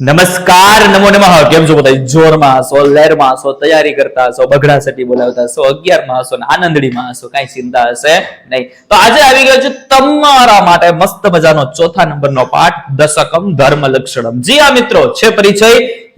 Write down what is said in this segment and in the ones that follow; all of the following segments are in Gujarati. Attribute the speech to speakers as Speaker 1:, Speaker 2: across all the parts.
Speaker 1: નમસ્કાર, નમો નમઃ. કેમ છો બધા? જોરમાં હશો લહેરમાં હશો તૈયારી કરતા હશો બગડા સટી બોલાવતા હશો અગિયારમાં હશો ને આનંદડીમાં હશો કઈ ચિંતા હશે નહીં. તો આજે આવી ગયો છે તમારા માટે મસ્ત મજાનો ચોથા નંબરનો પાઠ, દશકમ ધર્મ લક્ષણમ. જી આ મિત્રો, છે પરિચય.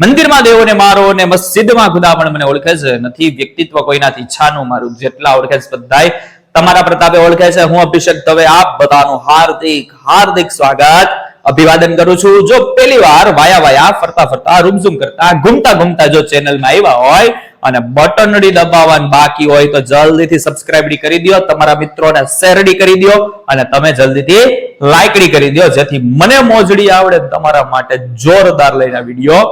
Speaker 1: મંદિરમાં દેવોને મારો ને મસ્જિદમાં ખુદા પણ મને ઓળખે છે. નથી વ્યક્તિત્વ કોઈનાથી છાનું, મારું જેટલા ઓળખે છે બધાય. તમારા પ્રતાપે ઓળખે છે. હું અભિષેક દવે આપ બધાનું હાર્દિક હાર્દિક સ્વાગત. અભિવાદન કરું છું. જો પહેલી વાર વાયા વાયા ફરતા ફરતા રૂમઝૂમ કરતા ઘૂમતા ઘૂમતા જો ચેનલમાં આવ્યા હોય અને બટનડી દબાવવાનું બાકી હોય તો જલ્દીથી સબસ્ક્રાઇબડી કરી દો તમારા મિત્રોને શેરડી કરી દો અને તમે જલ્દીથી લાઇકડી કરી દો જેથી મને મોજડી આવડે તમારા માટે જોરદાર લઈને વીડિયો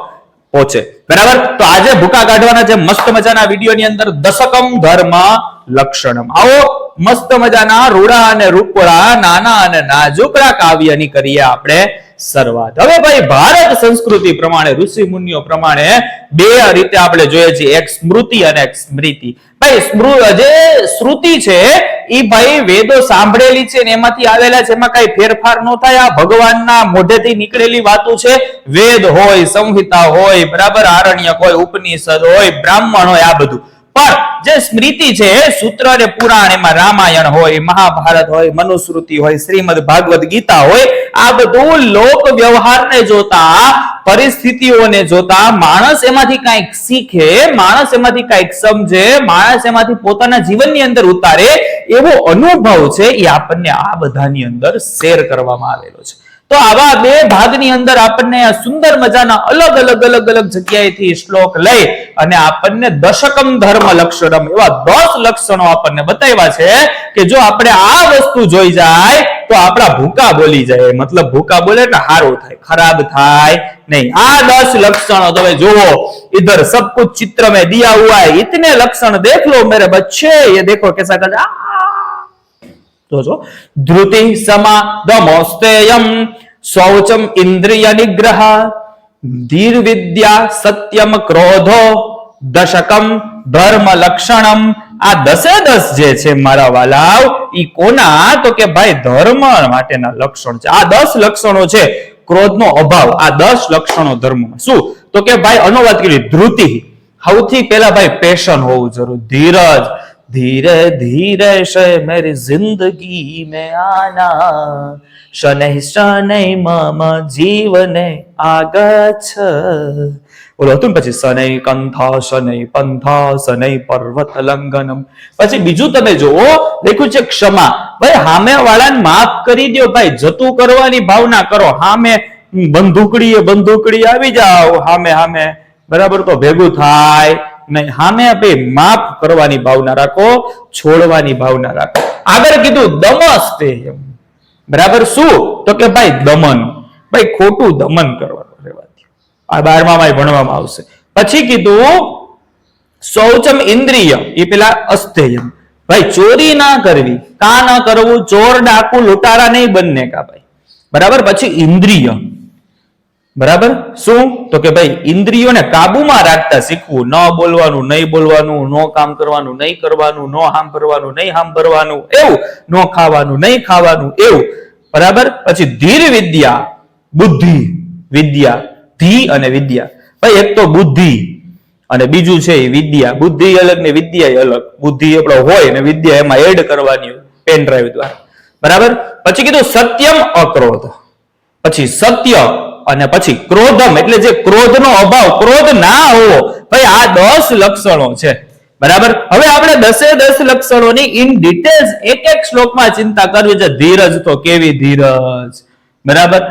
Speaker 1: પહોંચે બરાબર? તો આજે ભૂકા કાઢવાના છે મસ્ત મજાના વિડીયોની અંદર દશકમ ધર્મ લક્ષણમ. આવો મસ્ત મજાના રૂડા અને રૂપોળા નાના અને નાજુકડા કાવ્યની કરીએ આપણે શરૂઆત. હવે ભાઈ ભારત સંસ્કૃતિ પ્રમાણે, ઋષિ મુનિઓ પ્રમાણે બે રીતે આપણે જોઈએ છીએ. એક સ્મૃતિ અને એક સ્મૃતિ. ભાઈ જે શ્રુતિ છે એ ભાઈ વેદો સાંભળેલી છે એમાંથી આવેલા છે. એમાં કઈ ફેરફાર ન થાય. આ ભગવાનના મોઢેથી નીકળેલી વાતો છે. વેદ હોય, સંહિતા હોય, બરાબર આરણ્યક હોય, ઉપનિષદ હોય, બ્રાહ્મણ હોય, આ બધું. પણ જે સ્મૃતિ છે સૂત્ર અને પુરાણ એમાં રામાયણ હોય, મહાભારત હોય, મનુસ્મૃતિ હોય, શ્રીમદ ભાગવત ગીતા હોય, આ બધું લોક વ્યવહારને જોતા, પરિસ્થિતિઓને જોતા, માણસ એમાંથી કંઈક શીખે, માણસ એમાંથી કંઈક સમજે, માણસ એમાંથી પોતાના જીવનની અંદર ઉતારે એવો અનુભવ છે, એ આપણને આ બધાની અંદર શેર કરવામાં આવેલો છે. તો આવા બે ભાગની અંદર આપણને સુંદર મજાના અલગ અલગ અલગ અલગ જગ્યાએથી શ્લોક લઈ અને આપણને દશકમ ધર્મ લક્ષણમ એવા દસ લક્ષણો આપણને બતાવ્યા છે કે જો આપણે આ વસ્તુ જોઈ જાય તો આપણા ભૂકા બોલી જાય. મતલબ ભૂકા બોલે એટલે હારું થાય, ખરાબ થાય નહીં. આ દસ લક્ષણો તમે જુઓ ઇધર સબ કુછ ચિત્ર મેં દિયા હુઆ હૈ, ઇતને લક્ષણ દેખ લો મેરે બચ્ચે. યે દેખો કેસા કદા તો જો ધૃતિ સમા દમોસ્તેયમ, શૌચમ ઇન્દ્રિય નિગ્રહ ધીર વિદ્યા સત્યમ ક્રોધો, દશકમ ધર્મ લક્ષણમ. આ દસે દસ જે છે મારા વાલાવ, ઈ કોના? તો કે ભાઈ ધર્મ માટેના લક્ષણ છે. આ દસ લક્ષણો છે ક્રોધનો અભાવ. આ દસ લક્ષણો ધર્મમાં. શું? તો કે ભાઈ અનુવાદ કરી ધ્રુતિ. સૌથી પહેલા ભાઈ, પેશન હોવું જરૂર. ધીરજ. धीरे धीरे से मेरी जिंदगी में आना शनै शनै मम जीवने આગચ્છ ઓલો હતું ને પછી શનૈ કંથા શનૈ પંથા શનૈ પર્વત લંઘનમ પછી બીજું તમે જુઓ લખ્યું છે ક્ષમા ભાઈ હામે વાળાને માફ કરી દો ભાઈ જતું કરવાની ભાવના કરો હામે બંદૂકડી એ બંદૂકડી આવી જાઓ હામે હામે બરાબર તો ભેગું થાય નહીં, હામે આપે માફ કરવાની ભાવના રાખો, છોડવાની ભાવના રાખો. આગળ કીધું દમસ્તે બરાબર શું? તો કે ભાઈ દમન. ભાઈ ખોટું દમન કરવાનું રહેવાથી. આ આ બારમામાં ભણવામાં આવશે. પછી કીધું, શૌચમ ઇન્દ્રિય એ પેલા અસ્થેયમ ભાઈ ચોરી ના કરવી. કા ના કરવું? ચોર ડાકુ, લૂંટારા નહીં બંને કા ભાઈ. બરાબર? પછી ઇન્દ્રિય. બરાબર? શું? તો કે ભાઈ, ઇન્દ્રિયોને કાબુમાં રાખતા શીખવું. ન બોલવાનું, નહીં બોલવાનું, ન કામ કરવાનું, નહીં કરવાનું, ન સાંભળવાનું નહીં સાંભળવાનું એવું. ન ખાવાનું, નહીં ખાવાનું, એવું. બરાબર? પછી ધીર વિદ્યા, બુદ્ધિ વિદ્યા, ધી અને વિદ્યા. ભાઈ, એક તો બુદ્ધિ અને બીજું છે એ વિદ્યા. બુદ્ધિ અલગ ને વિદ્યા અલગ. બુદ્ધિ આપણો હોય ને વિદ્યા એમાં એડ કરવાની પેન ડ્રાઈવ દ્વારા. બરાબર? પછી કીધું સત્યમ અક્રોધ. પછી સત્ય અને પછી ક્રોધમ, એટલે જે ક્રોધનો અભાવ, ક્રોધ ના હોવો, ભાઈ આ દસ લક્ષણો છે. બરાબર? હવે આપણે દસે દસ લક્ષણોની ઇન ડિટેલ્સ એક એક શ્લોકમાં ચિંતા કરવી છે. ધીરજ તો કેવી ધીરજ? બરાબર?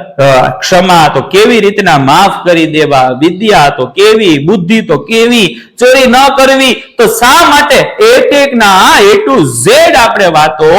Speaker 1: ક્ષમા તો કેવી રીતના માફ કરી દેવા? વિદ્યા તો કેવી? બુદ્ધિ તો કેવી? ચોરી ન કરવી? તો શા માટે? એક એક ના એ ટુ ઝેડ આપણે વાતો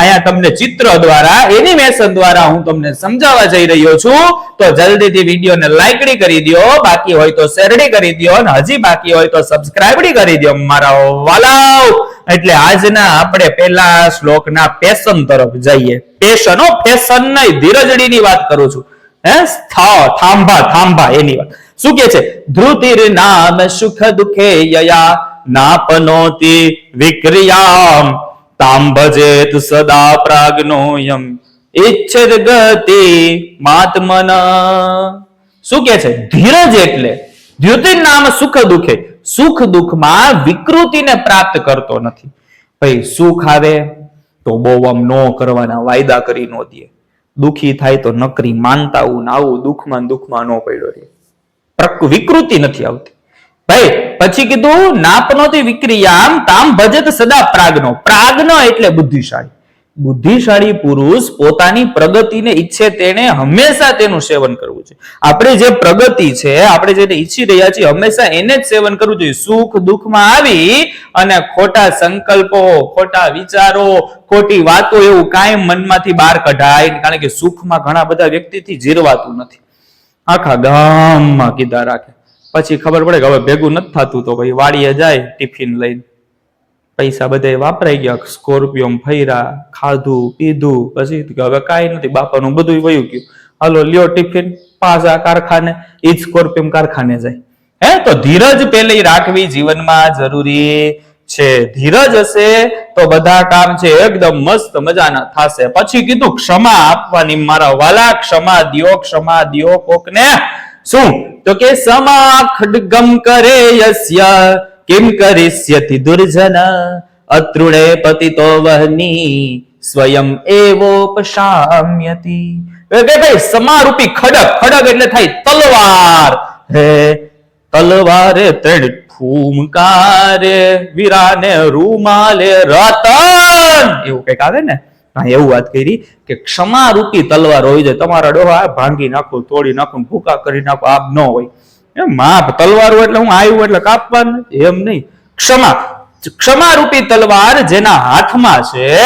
Speaker 1: અહીંયા તમને ચિત્ર દ્વારા એનિમેશન દ્વારા હું તમને સમજાવવા જઈ રહ્યો છું. તો જલ્દીથી વિડીયોને લાઈકડી કરી દો બાકી હોય તો શેરડી કરી દો અને હજી બાકી હોય તો સબસ્ક્રાઇબડી કરી દો મારા વાલાવ એટલે આજના આપણે પહેલા શ્લોકના પેશન તરફ જઈએ. પેશન પેશન નહીં, ધીરજડીની વાત કરું છું. હે સ્થા થાંભા થાંભા, એની વાત. શું કે છે? ધ્રુતિર નામ સુખ દુખે યયા, નાપનોતિ વિક્રિયામ. તામ ભજેત સદા પ્રાગ્નોયમ ઇચ્છિત ગતિ માત્મન. શું કે છે? ધીરજ એટલે. દ્યુતિ નામ સુખ દુખે. સુખ દુઃખમાં વિકૃતિને પ્રાપ્ત કરતો નથી. ભાઈ, સુખ આવે તો બહુ આમ નો કરવાના, વાયદા કરી નો દે. દુખી થાય તો નકરી માનતા આવું ને આવું દુઃખમાં દુઃખમાં નો પડ્યો રે પ્રક- વિકૃતિ નથી આવતી. ભાઈ પછી કીધું, નાપનોતી વિક્રિયામ તામ ભજત સદા પ્રાગનો. પ્રાગનો એટલે બુદ્ધિશાળી. બુદ્ધિશાળી પુરુષ પોતાની પ્રગતિને ઈચ્છે તેને હંમેશા તેનું સેવન કરવું જોઈએ. આપણે જે પ્રગતિ છે, આપણે જેને ઈચ્છી રહ્યા છીએ, હંમેશા એને જ સેવન કરવું જોઈએ. સુખ દુઃખમાં આવી અને ખોટા સંકલ્પો, ખોટા વિચારો, ખોટી વાતો એવું કાંઈ મનમાંથી બહાર કઢાય કારણ કે સુખમાં ઘણા બધા વ્યક્તિથી જીરવાતું નથી. આખા ગામમાં કીધા રાખે. પછી ખબર પડે કે હવે ભેગું નથી થતું, તો ભાઈ વાડીએ જાય, ટિફિન લઈને. પૈસા બધે વાપરાઈ ગયા સ્કોર્પિયો ફૈરા ખાધું, પીધું, પછી હવે કાંઈ નથી, બાપાનું બધું વયું ગયું. હાલો, લ્યો ટિફિન, પાછા કારખાને, ઈ જ સ્કોર્પિયો કારખાને જાય. હે, તો ધીરજ પેલી રાખવી જીવનમાં જરૂરી છે. ધીરજ હશે તો બધા કામ છે, એકદમ મસ્ત મજાના થશે. પછી કીધું, ક્ષમા આપવાની, મારા વાલા, ક્ષમા દિયો ક્ષમા દિયો કોકને. શું? તો કે સમા ખડગમ કરે યસ્ય, કિમ કરિષ્યતિ દુર્જન, અતૃણે પતિતો વહની, સ્વયં એવોપશામ્યતિ. એ કે ભાઈ સમારૂપી ખડક ખડક એટલે થાય તલવાર. હે, તલવારે ત્રણ ફૂમકારે, વીરાને રૂમાલે રતન. એવું કંઈક આવે ને? એવું વાત કરી કે ક્ષમારૂપી તલવાર હોય છે. તમારા ડોહા ભાંગી નાખો, તોડી નાખો, ભૂકા કરી નાખો આપ ન હોય. એમ માપ તલવાર હોય એટલે હું આવ્યું એટલે કાપવાનું. એમ નહીં. ક્ષમા, ક્ષમારૂપી તલવાર જેના હાથમાં છે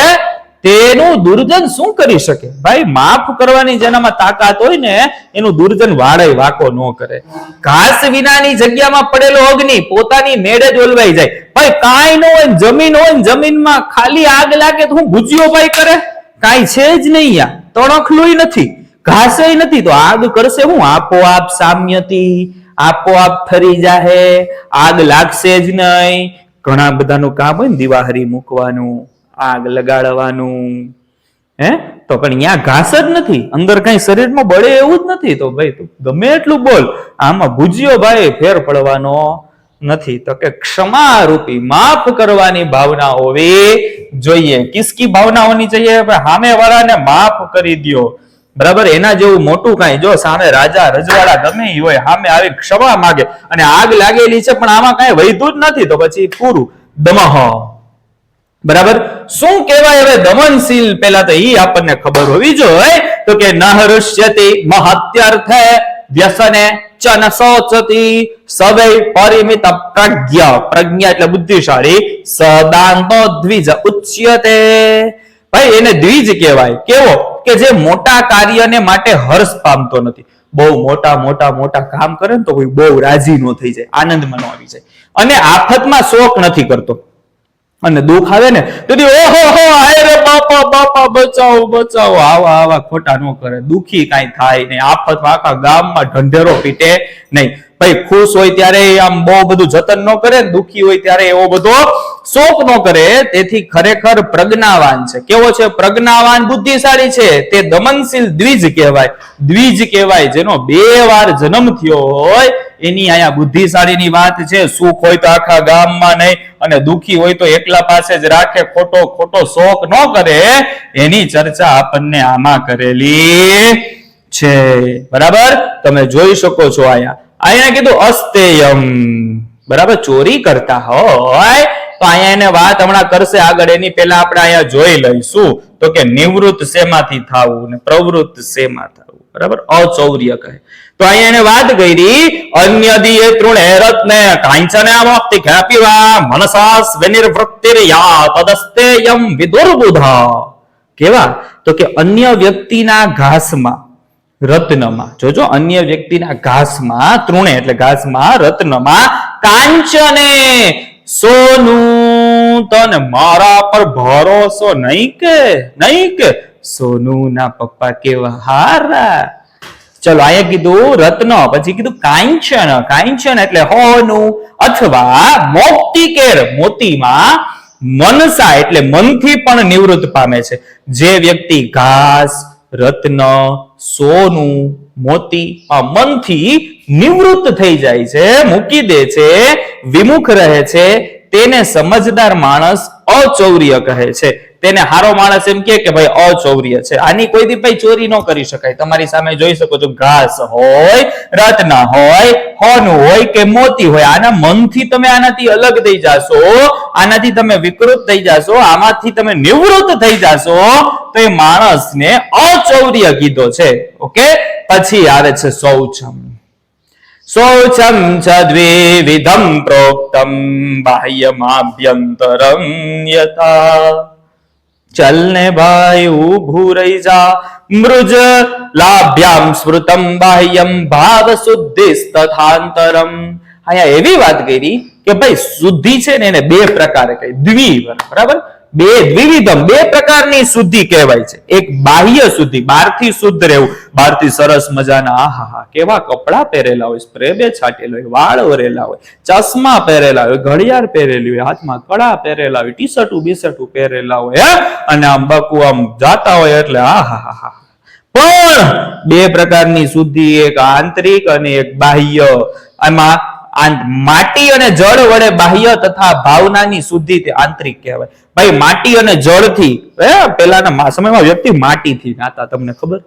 Speaker 1: તેનું દુર્જન શું કરી શકે? ભાઈ, માફ કરવાની જેનામાં તાકાત હોય ને, એનું દુર્જન વાળે વાકો ન કરે. ઘાસ વિનાની જગ્યામાં પડેલો અગ્નિ પોતાની મેળે જ ઓલવાઈ જાય. ભાઈ, કાંઈ ન હોય જમીન હોય જમીનમાં ખાલી આગ લાગે તો હું ભૂજ્યો ભાઈ કરે? કાંઈ છે જ નહીં યા. તણખલું નથી. ઘાસે નથી તો આગ કરશે હું? આપોઆપ સામ્યતી, આપોઆપ ફરી જાહે. આગ લાગશે જ નહીં. ઘણા બધાનું કામ હોય ને દિવાહરી મૂકવાનું. આગ લગાડવાનું. હે? તો પણ અહીંયા ઘાસ જ નથી. અંદર કઈ શરીરમાં બળે એવું જ નથી. તો ભાઈ તું ગમે એટલું બોલ. આમાં ભૂજ્યો ભાઈ ફેર પડવાનો નથી. તો કે ક્ષમા રૂપી માફ કરવાની ભાવના હોવી જોઈએ. કિસકી ભાવના હોવી જોઈએ સામે વાળાને માફ કરી દ્યો. બરાબર? એના જેવું મોટું કાંઈ. જો સામે રાજા રજવાડા ગમે હોય, સામે આવી ક્ષમા માગે. અને આગ લાગેલી છે, પણ આમાં કાંઈ વૈધું જ નથી. તો પછી પૂરું. દમહ બરાબર? શું કહેવાય હવે દમનશીલ? પેલા તો એ આપણને ખબર હોવી જોઈએ તો કે નહરુષ્યતિ મહત્યર્થે વ્યસને ચન ન શોચતી પરિમિત પ્રજ્ઞ. પ્રજ્ઞા એટલે બુદ્ધિશાળી. સદાંતો દ્વિજ ઉચ્યતે. ભાઈ, એને દ્વિજ કહેવાય. કેવો? કે જે મોટા કાર્યને માટે હર્ષ પામતો નથી. બહુ મોટા મોટા મોટા કામ કરે ને તો કોઈ બહુ રાજી નો થઈ જાય. આનંદમાં મનો આવી જાય. અને આફતમાં શોક નથી કરતો. અને દુઃખ આવે ને, તો ઓહો, હો, હાય બાપા બાપા, બચાવો બચાવો. આવા આવા ખોટા ન કરે. દુખી કાંઈ થાય નહીં. આફત આખા ગામમાં ઢંઢેરો પીટે નહીં. ભાઈ, ખુશ હોય ત્યારે આમ બહુ બધું જતન ન કરે દુખી હોય ત્યારે એવો બધો શોક ન કરે, તેથી ખરેખર પ્રજ્ઞાવાન છે. કેવો છે? પ્રજ્ઞાવાન બુદ્ધિશાળી છે. તે દમનશીલ દ્વિજ કહેવાય. દ્વિજ કહેવાય, જેનો બે વાર જન્મ થયો હોય, એની અહીંયા બુદ્ધિશાળીની વાત છે. સુખ હોય તો આખા ગામમાં નહીં, અને દુખી હોય તો એકલા પાસે જ રાખે. ખોટો ખોટો શોક ન કરે. એની ચર્ચા આપણને આમાં કરેલી છે. બરાબર? તમે જોઈ શકો છો અહીંયા. અહીંયા કીધું અસ્તેયમ. બરાબર? ચોરી કરતા હોય તો અહીંયા એને વાત હમણાં કરશે આગળ. એની પહેલા આપણે અહીંયા જોઈ લઈશું તો કે નિવૃત્ત શેમાંથી થવું ને પ્રવૃત્ત શેમાં થવું. બરાબર? અચૌર્ય કહે. તો અહીંયા એને વાત કરી, અન્ય દિયે તૃણે રત્ને કાંચને આમોક્તિ ખ્યાપીવા મનસાસ વિનિર્વૃત્તિર્યા તદસ્તેયમ વિદુર્બુધ. કેવા? તો કે અન્ય વ્યક્તિના ઘાસમાં, રત્નમાં. જોજો, અન્ય વ્યક્તિના ઘાસમાં તૃણે, એટલે ઘાસમાં, રત્નમાં કાંચને સોનું તને મારા પર ભરોસો નહીં કે નહીં કે? સોનું ના પપ્પા કેવા હારા. ચલો અહીંયા કીધું રત્ન, પછી કીધું કાંચન. કાંચન એટલે હોનું અથવા મોક્તિકેર મોતીમાં મનસા એટલે મનથી પણ નિવૃત્ત પામે છે. જે વ્યક્તિ ઘાસ, રત્ન, સોનું, મોતી, આ મનથી નિવૃત્ત થઈ જાય છે, મૂકી દે છે, વિમુખ રહે છે, તેને સમજદાર માણસ અચૌર્ય કહે છે. તેને હારો માણસ એમ કે ભાઈ અચૌર્ય છે. આની કોઈ દી ભાઈ ચોરી ન કરી શકાય. તમારી સામે જોઈ શકો છો, ઘાસ હોય, રત્ન હોય, હોનું હોય કે મોતી હોય. આના મનથી તમે આનાથી અલગ થઈ જાશો, આનાથી તમે વિકૃત થઈ જાશો, આમાંથી તમે નિવૃત્ત થઈ જાશો, તો એ માણસને અચૌર્ય કીધો છે. ઓકે? પછી આવે છે શૌચમ શૌચમ ચ દ્વિવિધમ પ્રોક્તમ બાહ્યમાભ્યંતરમ યથા ચલ ને ભાઈ ઊભું રહી જા મૃજ લાભ્યામ સ્મૃતમ બાહ્યમ ભાવ શુદ્ધિ તથાંતરમ અહીંયા એવી વાત કરી કે ભાઈ શુદ્ધિ છે ને એને બે પ્રકારે કહી દ્વિ બરાબર બે દ્વિવિધમ, બે પ્રકારની શુદ્ધિ કહેવાય છે. એક બાહ્ય શુદ્ધિ, બહારથી શુદ્ધ રહેવું. બહારથી સરસ મજાના આહા કેવા કપડાં પહેરેલા હોય, સ્પ્રે બે છાટેલો હોય, વાળ ઓરેલા હોય, ચશ્મા પહેરેલા હોય, ઘડિયાળ પહેરેલી હોય, હાથમાં કડા પહેરેલા હોય ટી શર્ટું બીશર્ટું પહેરેલા હોય? અને આમ બકુ આમ જાતા હોય એટલે આહા પણ બે પ્રકારની શુદ્ધિ, એક આંતરિક અને એક બાહ્ય. આંત- માટી અને જળ વડે બાહ્ય તથા ભાવનાની શુદ્ધિ તે આંતરિક કહેવાય. ભાઈ, માટી અને જળથી મા- સમયમાં વ્યક્તિ માટીથી નાતા, તમને ખબર?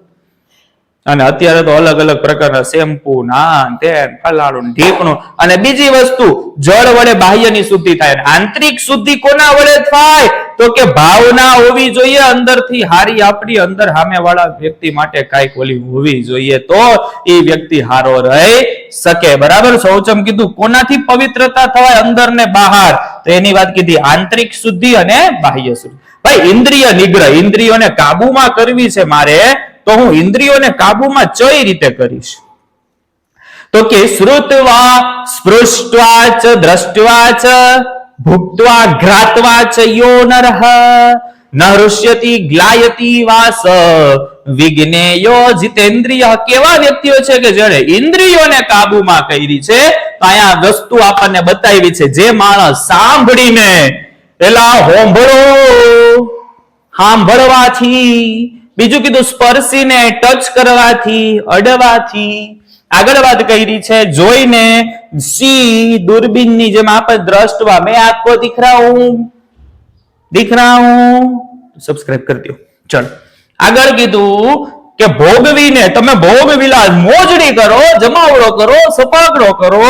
Speaker 1: અને અત્યારે તો અલગ અલગ પ્રકારના શેમ્પુ, નાન તેન ફલાણું ઢીકણું અને બીજી વસ્તુ, જળ વડે બાહ્યની શુદ્ધિ થાય આંતરિક શુદ્ધિ કોના વડે થાય? તો કે ભાવના હોવી જોઈએ અંદરથી, હારી આપણી અંદર સામે વાળા વ્યક્તિ માટે કાંઈક ઓલી હોવી જોઈએ તો એ વ્યક્તિ હારો રહી શકે. બરાબર? શૌચમ કીધું, કોનાથી પવિત્રતા થવાય? અંદર ને બહાર. તો એની વાત કીધી, આંતરિક શુદ્ધિ અને બાહ્ય શુદ્ધિ. ભાઈ, ઇન્દ્રિય નિગ્રહ, ઇન્દ્રિયોને કાબુમાં કરવી છે મારે તો હું ઇન્દ્રિયોને કાબુમાં કઈ રીતે કરીશ. તો કે શ્રુતવા, સ્પૃષ્ટવા ચ, દ્રષ્ટવા ચ, ભુક્તવા, ઘ્રાતવા ચ, યો નરહ ન ગ્લાયતિ વાસ વિજ્ઞેયો જીતેન્દ્રિય. કેવા વ્યક્તિઓ છે કે જેણે ઇન્દ્રિયોને કાબુમાં કરી છે? તો અહીંયા વસ્તુ આપણને બતાવી છે. જે માણસ સાંભળીને પેલા હોંભળો સાંભળવાથી બીજું કીધું, સ્પર્શીને ટચ કરવાથી, અડવાથી. આગળ વાત કરી છે, જોઈને સી દૂરબીનની જેમ આપણે દ્રષ્ટવા, મેં આપકો દિખ હું દિખ હું સબસ્ક્રાઇબ કરી દો ચલો. આગળ કીધું કે, ભોગવીને, તમે ભોગ વિલાસ મોજડી કરો, જમાવડો કરો સપાગડો કરો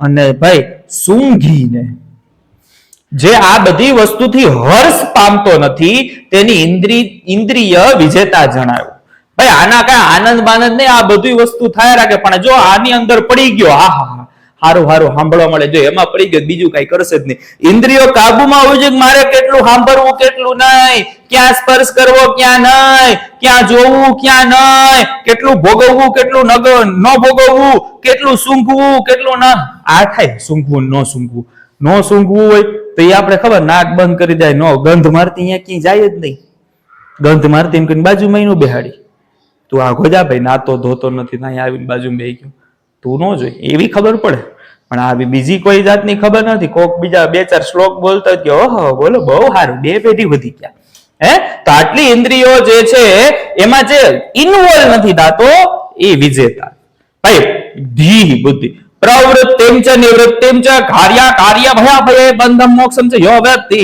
Speaker 1: અને ભાઈ, સૂંઘીને. જે આ બધી વસ્તુથી હર્ષ પામતો નથી, તેની ઇન્દ્રિ, ઇન્દ્રિય વિજેતા જણાયો. ભાઈ, આના કઈ આનંદ માનંદ નહીં, આ બધી વસ્તુ થાય રાખે, પણ જો આની અંદર પડી ગયો, હા હા હારું હારું, સાંભળવા મળે. જો એમાં પડી ગયો, બીજું કઈ કરશે જ નહીં. ઇન્દ્રિયો કાબુમાં હોવું જોઈએ મારે કેટલું સાંભળવું, કેટલું નહીં? ક્યાં સ્પર્શ કરવો, ક્યાં નહીં? ક્યાં જોવું, ક્યાં નહીં? કેટલું ભોગવવું, કેટલું ન ભોગવવું? કેટલું સૂંઘવું, કેટલું ન? આ થાય, સૂંઘવું, ન સૂંઘવું. ન સૂંઘવું હોય તો એ આપણે ખબર, નાક બંધ કરી જાય નો ગંધ મારતી, અહીંયા ક્યાંય જાય જ નહીં. ગંધ મારતી એમ કરીને બાજુમાં એનું બેહાડી. તું આ ગોજા ભાઈ, નાતો ધોતો નથી, ના આવીને બાજુમાં બેહી ગયો. તું ન જોઈ, એવી ખબર પડે. પણ આવી બીજી કોઈ જાતની ખબર નથી. કોક બીજા બે ચાર શ્લોક બોલતો કે, ઓહો, બોલો, બહુ સારું, બે પેઢી વધી ગયા. હે? તો આટલી ઇન્દ્રિયો જે છે, એમાં જે ઇન્વોલ્વ નથી થતો, એ વિજેતા. ભાઈ ધી બુદ્ધિ. પ્રવૃત્તિમ ચ કાર્યા કાર્ય ભયા ભય બંધમ મોક્ષમ ચ યો વ્યક્તિ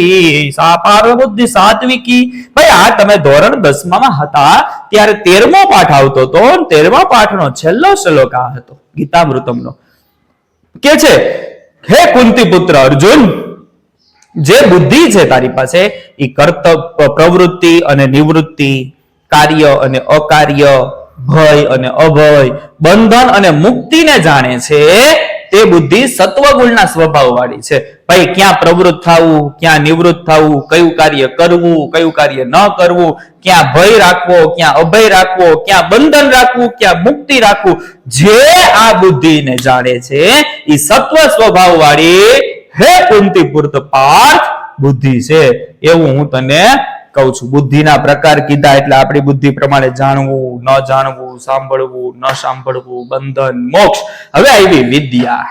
Speaker 1: સા બુદ્ધિ સાત્વિકી ભાઈ તમે ધોરણ દસમામાં હતા ત્યારે તેરમો પાઠ આવતો અને તેરમા પાઠનો છેલ્લો શ્લોક આ હતો, ગીતામૃતમનો. કે છે, હે કુંતી પુત્ર અર્જુન, જે બુદ્ધિ છે તારી પાસે એ કર્તવ્ય, પ્રવૃત્તિ અને નિવૃત્તિ, કાર્ય અને અકાર્ય ભય અને અભય, બંધન અને મુક્તિને જાણે છે, તે બુદ્ધિ સત્વગુણના સ્વભાવ વાળી છે. ભાઈ, ક્યાં પ્રવૃત્ત થવું, ક્યાં નિવૃત્ત થવું, કયું કાર્ય કરવું, કયું કાર્ય ન કરવું, ક્યાં ભય રાખવો, ક્યાં અભય રાખવો, ક્યાં બંધન રાખવું, ક્યાં મુક્તિ રાખવું, જે આ બુદ્ધિને જાણે છે એ સત્વ સ્વભાવ વાળી હે કુંતી પૂર્ત પાર્થ બુદ્ધિ છે. એવું હું તને કહું છું, બુદ્ધિના પ્રકાર કીધા એટલે આપણી બુદ્ધિ પ્રમાણે જાણવું, ન જાણવું, સાંભળવું, ન સાંભળવું, બંધન, મોક્ષ. હવે આવી વિદ્યા.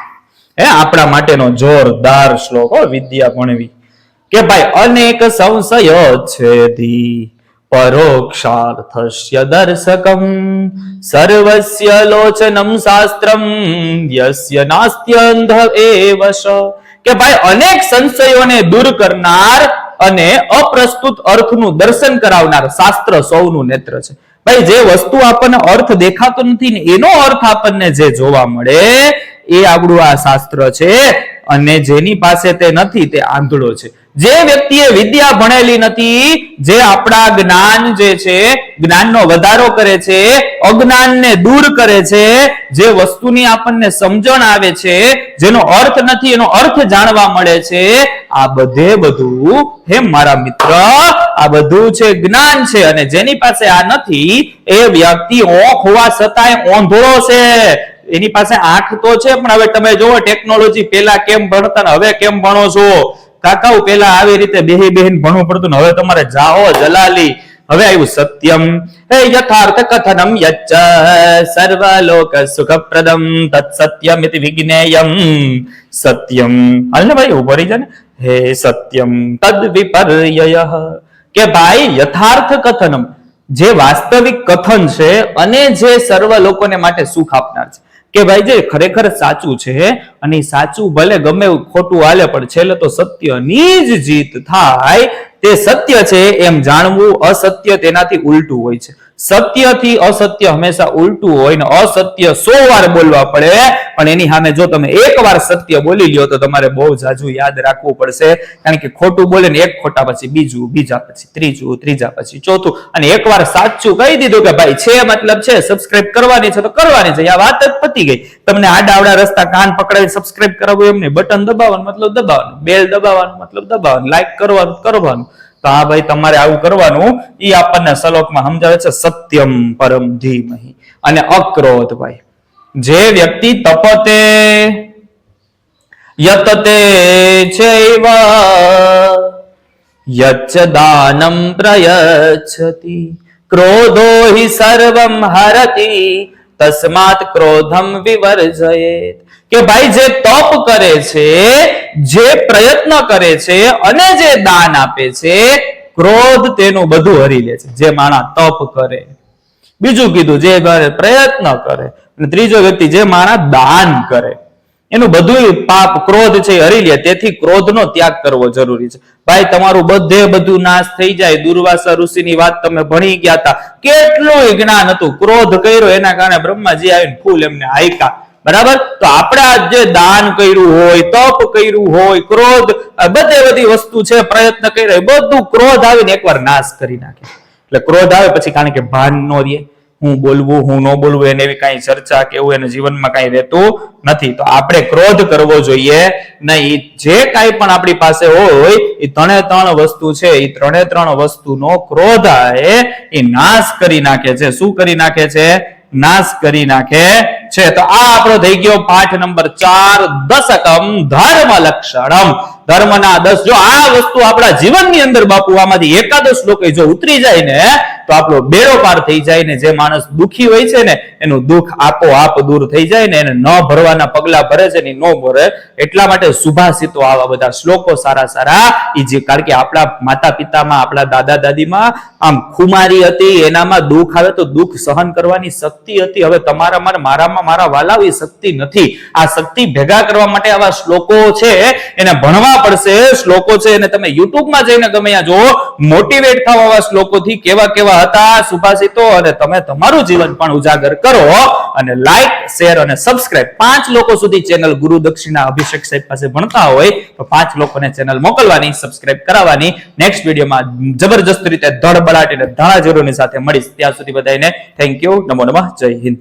Speaker 1: હે, આપણા માટેનો જોરદાર શ્લોક હો, વિદ્યા ભણવી. કે ભાઈ, અનેક સંશય છે ધી પરોક્ષાર્થસ્ય દર્શકમ, સર્વસ્ય લોચનમ શાસ્ત્રમ, યસ્ય નાસ્ત્યંધ એવશ. કે ભાઈ, અનેક સંશયોને દૂર કરનાર અને અપ્રસ્તુત અર્થનું દર્શન કરાવનાર શાસ્ત્ર સૌનું નેત્ર છે. ભાઈ, જે વસ્તુ આપણને અર્થ દેખાતો નથી ને એનો અર્થ આપણને જે જોવા મળે એ આપણું આ શાસ્ત્ર છે અને જેની પાસે તે નથી તે આંધળો છે. જે વ્યક્તિએ વિદ્યા ભણેલી નથી, જે આપણા જ્ઞાન જે છે, જ્ઞાનનો વધારો કરે છે, અજ્ઞાનને દૂર કરે છે, જે વસ્તુની આપણને સમજણ આવે છે, જેનો અર્થ નથી, એનો અર્થ જાણવા મળે છે, આ બધે બધું, હે મારા મિત્ર, આ બધું છે જ્ઞાન છે અને જેની પાસે આ નથી, એ વ્યક્તિ ઓંખ હોવા છતાંય ઓંધળો છે. એની પાસે આંખ તો છે, પણ હવે તમે જોવો ટેકનોલોજી પેલા કેમ ભણતા હવે કેમ ભણો છો? કાકાઓ પેલા આવી રીતે બેહી બેહીને ભણવું પડતું ને હવે તમારે જાઓ જલાલી. હવે આવ્યું સત્યમ. હે યથાર્થ કથનમ યચ્ચ. સર્વલોક સુખપ્રદમ તત્ સત્યમ ઇતિ વિજ્ઞેયમ. સત્યમ. હાલ ને ભાઈ ઊભો રહી જા ને. હે સત્યમ. તદ વિપર્યય. કે ભાઈ, યથાર્થ કથનમ. જે વાસ્તવિક કથન છે અને જે સર્વ લોકોને માટે સુખ આપનાર છે. કે ભાઈ જે ખરેખર સાચું છે અને સાચું ભલે ગમે ખોટું હાલે, પણ છેલ્લે તો સત્યની જ જીત થાય. તે સત્ય છે એમ જાણવું અસત્ય તેનાથી ઉલટું હોય છે. સત્યથી અસત્ય હંમેશા ઉલટું હોય ને અસત્ય સો વાર બોલવા પડે. પણ એની સામે જો તમે એક વાર સત્ય બોલી લ્યો તો તમારે બહુ જાજુ યાદ રાખવું પડશે. કારણ કે ખોટું બોલે ને એક ખોટા પછી બીજું, બીજા પછી ત્રીજું, ત્રીજા પછી ચોથું. અને એક વાર સાચું કહી દીધું કે ભાઈ છે મતલબ છે સબસ્ક્રાઇબ કરવાની છે તો કરવાની છે. આ વાત જ પતી ગઈ. તમને આડાવડા રસ્તા કાન પકડાવી સબસ્ક્રાઇબ કરાવવું એમ નહીં. બટન દબાવવાનું મતલબ દબાવવાનું. બેલ દબાવવાનું મતલબ દબાવવાનું. લાઈક કરવાનું કરવાનું. તો આ ભાઈ, તમારે આવું કરવાનું. એ આપણને શ્લોકમાં સમજાવે છે, સત્યમ પરમ ધીમહિ અને અક્રોધ ભાઈ. જે વ્યક્તિ તપતે, યતતે ચૈવ દાનમ પ્રયચ્છતિ. ક્રોધો હિ સર્વમ હરતિ, તસ્માત ક્રોધમ વિવર્જયેત. કે ભાઈ જે તપ કરે છે, જે પ્રયત્ન કરે છે અને જે દાન આપે છે, ક્રોધ તેનું બધું હરી લે છે. જે માણસ તપ કરે. બીજું કીધું, જે પ્રયત્ન કરે. અને ત્રીજો વ્યક્તિ, જે માણસ દાન કરે. એનું બધું પાપ, ક્રોધ છે હરી લે. તેથી ક્રોધનો ત્યાગ કરવો જરૂરી છે. ભાઈ, તમારું બધે બધું નાશ થઈ જાય. દુર્વાસા ઋષિની વાત તમે ભણી ગયા હતા કેટલું જ્ઞાન હતું. ક્રોધ કર્યો, એના કારણે બ્રહ્માજી આવીને ફૂલ એમને હાયકા. બરાબર? તો આપણે આ જે દાન કર્યું હોય તપ કર્યું હોય ક્રોધ બધે બધી વસ્તુ છે પ્રયત્ન કરી હોય, બધું ક્રોધ આવીને એકવાર નાશ કરી નાખે. એટલે ક્રોધ આવે પછી કારણ કે ભાન નો રહે. હું બોલવું હું ન બોલવું એને એવી કાંઈ ચર્ચા કે એવું એને જીવનમાં કાંઈ રહેતું નથી. તો આપણે ક્રોધ કરવો જોઈએ નહીં. જે કાંઈ પણ આપણી પાસે હોય એ ત્રણે ત્રણ વસ્તુ છે. એ ત્રણે ત્રણ વસ્તુનો ક્રોધ આવે એ નાશ કરી નાખે છે. શું કરી નાખે છે? નાશ કરી નાખે છે. તો આ આપણો થઈ ગયો પાઠ નંબર ચાર. દશકમ ધર્મ લક્ષણમ ધર્મના દસ જો આ વસ્તુ આપણા જીવનની અંદર બાપુ, આમાંથી એકાદશ લોકો જો ઉતરી જાય ને, તો આપણો બેડો પાર થઈ જાય ને, જે માણસ દુખી હોય છે ને, એનું દુઃખ આપોઆપ દૂર થઈ જાય ને, એને ન ભરવાના પગલા ભરે છે ને ન ભરે. એટલા માટે સુભાષિતો આવા બધા શ્લોકો સારા સારા. એ જે કારણ કે આપણા માતા પિતામાં આપણા દાદા દાદીમાં આમ ખુમારી હતી, એનામાં દુઃખ આવે તો દુઃખ સહન કરવાની શક્તિ હતી. હવે તમારામાં મારામાં મારા વાલાવી શક્તિ નથી. આ શક્તિ ભેગા કરવા માટે આવા શ્લોકો છે. એને ભણવા પડશે. શ્લોકો છે અને તમે યુટ્યુબમાં જઈને ગમે ત્યાં જુઓ. મોટિવેટ થવા આવા શ્લોકોથી. કેવા કેવા હતા, સુભાષિતો અને તમે તમારું જીવન પણ ઉજાગર કરો. અને લાઈક શેર અને સબસ્ક્રાઇબ પાંચ લોકો સુધી ચેનલ ગુરુ દક્ષિણા અભિષેક સાહેબ પાસે ભણતા હોય, તો પાંચ લોકોને ચેનલ મોકલવાની સબસ્ક્રાઇબ કરાવવાની. નેક્સ્ટ વિડીયોમાં જબરજસ્ત રીતે ધડબડાટ અને ધાણા જરૂરની સાથે મળીશ. ત્યાં સુધી બધાને થેન્ક યુ નમો નમઃ. જય હિન્દ.